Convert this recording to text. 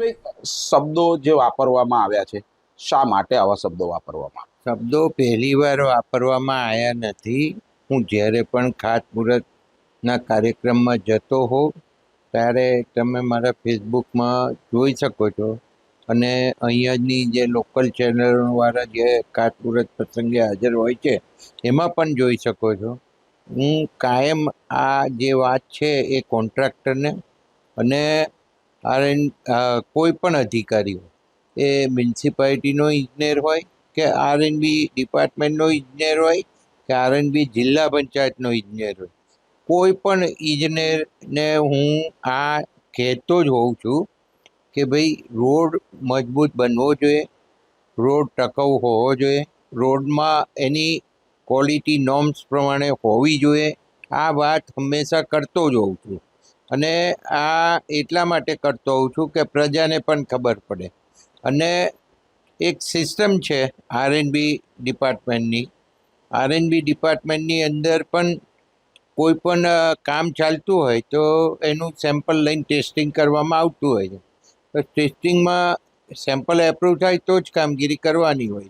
ભાઈ શબ્દો જે વાપરવામાં આવ્યા છે, શા માટે આવા શબ્દો વાપરવામાં શબ્દો પહેલી વાર વાપરવામાં આવ્યા નથી. હું જ્યારે પણ ખાતમુહૂર્તના કાર્યક્રમમાં જતો હોઉં, ત્યારે તમે મારા ફેસબુકમાં જોઈ શકો છો. અને અહીંયાની જે લોકલ ચેનલોવાળા જે ખાતમુહૂર્ત પ્રસંગે હાજર હોય છે, એમાં પણ જોઈ શકો છો. હું કાયમ આ જે વાત છે એ કોન્ટ્રાક્ટરને અને આર એન કોઈ પણ અધિકારી હોય એ મ્યુનિસિપાલિટીનો ઇજનેર હોય કે આર એન બી ડિપાર્ટમેન્ટનો ઇજનેર હોય કે આર એન બી જિલ્લા પંચાયતનો ઇજનેર હોય. કોઈ પણ ઇજનેરને હું આ કહેતો જ હોઉં છું કે ભાઈ, રોડ મજબૂત બનવો જોઈએ, રોડ ટકાઉ હોવો જોઈએ, રોડમાં એની ક્વોલિટી નોર્મ્સ પ્રમાણે હોવી જોઈએ, આ વાત હંમેશા કરતો જ હોઉં છું. અને આ એટલા માટે કરતો હોઉં છું કે પ્રજાને પણ ખબર પડે. અને એક સિસ્ટમ છે આર એન બી ડિપાર્ટમેન્ટની. આર એન બી ડિપાર્ટમેન્ટની અંદર પણ કોઈ પણ કામ ચાલતું હોય તો એનું સેમ્પલ લઈને ટેસ્ટિંગ કરવામાં આવતું હોય છે. તો ટેસ્ટિંગમાં સેમ્પલ એપ્રુવ થાય તો જ કામગીરી કરવાની હોય